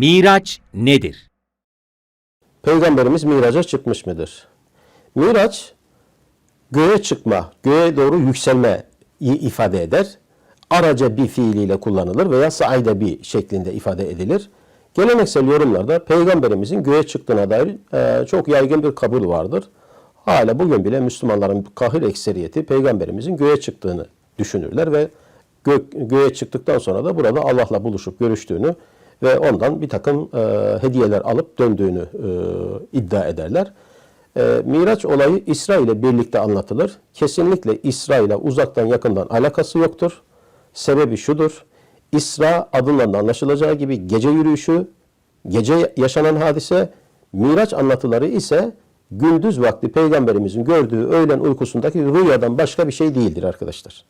Miraç nedir? Peygamberimiz miraca çıkmış mıdır? Miraç göğe çıkma, göğe doğru yükselme ifade eder. Araca bir fiiliyle kullanılır veya saide bir şeklinde ifade edilir. Geleneksel yorumlarda peygamberimizin göğe çıktığına dair e, çok yaygın bir kabul vardır. Hala bugün bile Müslümanların kahir ekseriyeti peygamberimizin göğe çıktığını düşünürler ve gö göğe çıktıktan sonra da burada Allah'la buluşup görüştüğünü ve ondan bir takım e, hediyeler alıp döndüğünü e, iddia ederler. E, Miraç olayı İsra ile birlikte anlatılır. Kesinlikle İsra ile uzaktan yakından alakası yoktur. Sebebi şudur. İsra adından da anlaşılacağı gibi gece yürüyüşü, gece yaşanan hadise, Miraç anlatıları ise gündüz vakti peygamberimizin gördüğü öğlen uykusundaki rüyadan başka bir şey değildir arkadaşlar.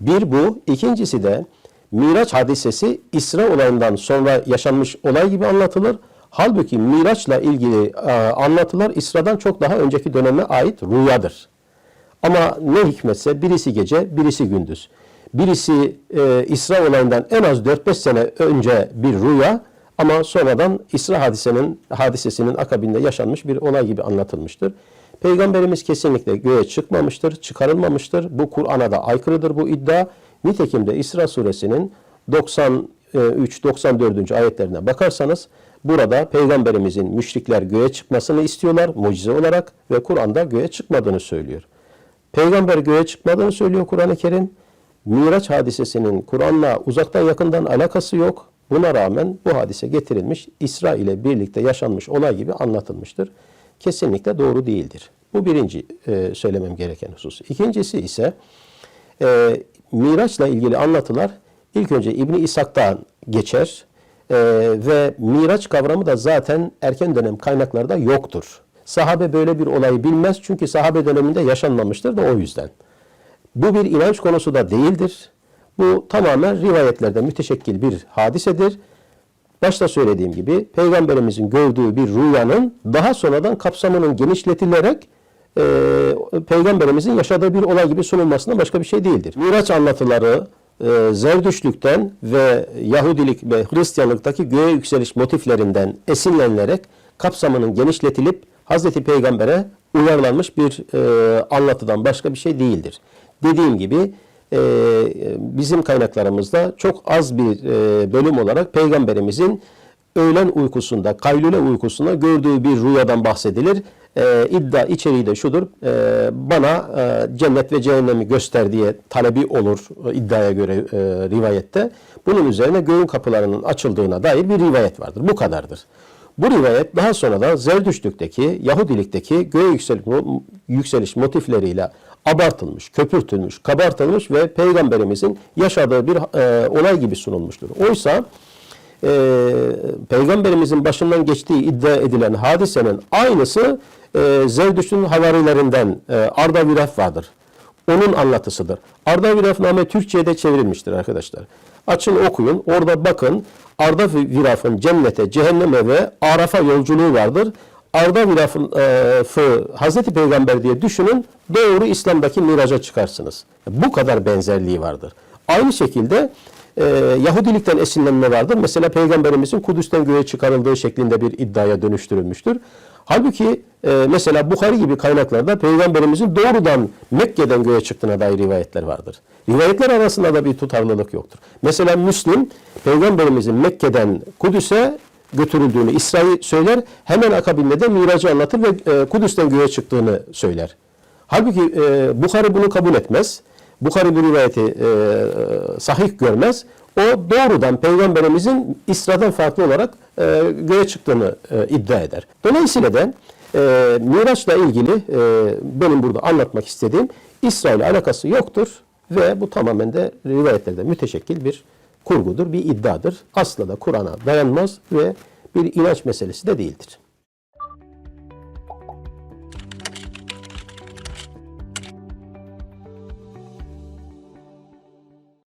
Bir bu. ikincisi de Miraç hadisesi İsra olayından sonra yaşanmış olay gibi anlatılır. Halbuki Miraç'la ilgili e, anlatılar İsra'dan çok daha önceki döneme ait rüyadır. Ama ne hikmetse birisi gece, birisi gündüz. Birisi e, İsra olayından en az 4-5 sene önce bir rüya ama sonradan İsra hadisenin hadisesinin akabinde yaşanmış bir olay gibi anlatılmıştır. Peygamberimiz kesinlikle göğe çıkmamıştır, çıkarılmamıştır. Bu Kur'an'a da aykırıdır bu iddia. Nitekim de İsra suresinin 93-94. ayetlerine bakarsanız burada peygamberimizin müşrikler göğe çıkmasını istiyorlar mucize olarak ve Kur'an'da göğe çıkmadığını söylüyor. Peygamber göğe çıkmadığını söylüyor Kur'an-ı Kerim. Miraç hadisesinin Kur'an'la uzaktan yakından alakası yok. Buna rağmen bu hadise getirilmiş, İsra ile birlikte yaşanmış olay gibi anlatılmıştır. Kesinlikle doğru değildir. Bu birinci e, söylemem gereken husus. İkincisi ise e, Miraç'la ilgili anlatılar ilk önce İbni İshak'tan geçer e, ve Miraç kavramı da zaten erken dönem kaynaklarda yoktur. Sahabe böyle bir olayı bilmez çünkü sahabe döneminde yaşanmamıştır da o yüzden. Bu bir inanç konusu da değildir. Bu tamamen rivayetlerde müteşekkil bir hadisedir. Başta söylediğim gibi peygamberimizin gördüğü bir rüyanın daha sonradan kapsamının genişletilerek e, peygamberimizin yaşadığı bir olay gibi sunulmasından başka bir şey değildir. Miraç anlatıları e, Zerdüşlükten ve Yahudilik ve Hristiyanlıktaki göğe yükseliş motiflerinden esinlenilerek kapsamının genişletilip Hazreti Peygamber'e uyarlanmış bir e, anlatıdan başka bir şey değildir. Dediğim gibi e, bizim kaynaklarımızda çok az bir e, bölüm olarak Peygamberimizin öğlen uykusunda, kaylule uykusunda gördüğü bir rüyadan bahsedilir. E, iddia içeriği de şudur, e, bana e, cennet ve cehennemi göster diye talebi olur e, iddiaya göre e, rivayette. Bunun üzerine göğün kapılarının açıldığına dair bir rivayet vardır. Bu kadardır. Bu rivayet daha sonra da Zerdüştlükteki, Yahudilikteki göğe yükseliş, yükseliş motifleriyle abartılmış, köpürtülmüş, kabartılmış ve Peygamberimizin yaşadığı bir e, olay gibi sunulmuştur. Oysa e, Peygamberimizin başından geçtiği iddia edilen hadisenin aynısı e, Zerdüşt'ün havarilerinden e, Arda Viraf vardır. Onun anlatısıdır. Arda Virafname Türkçe'ye çevrilmiştir arkadaşlar. Açın okuyun, orada bakın Arda Viraf'ın cennete, cehenneme ve Araf'a yolculuğu vardır. Arda Viraf'ın e, Hazreti Peygamber diye düşünün, doğru İslam'daki miraca çıkarsınız. Bu kadar benzerliği vardır. Aynı şekilde e, Yahudilikten esinlenme vardır. Mesela Peygamberimizin Kudüs'ten göğe çıkarıldığı şeklinde bir iddiaya dönüştürülmüştür. Halbuki e, mesela Bukhari gibi kaynaklarda Peygamberimizin doğrudan Mekke'den göğe çıktığına dair rivayetler vardır. Rivayetler arasında da bir tutarlılık yoktur. Mesela Müslim Peygamberimizin Mekke'den Kudüs'e götürüldüğünü İsra'yı söyler. Hemen akabinde de Mirac'ı anlatır ve e, Kudüs'ten göğe çıktığını söyler. Halbuki e, Bukhari bunu kabul etmez. Bukhari bu rivayeti e, sahih görmez. O doğrudan Peygamberimizin İsra'dan farklı olarak e, göğe çıktığını e, iddia eder. Dolayısıyla da e, Miraç'la ilgili e, benim burada anlatmak istediğim İsra ile alakası yoktur ve bu tamamen de rivayetlerde müteşekkil bir kurgudur, bir iddiadır. Asla da Kur'an'a dayanmaz ve bir inanç meselesi de değildir.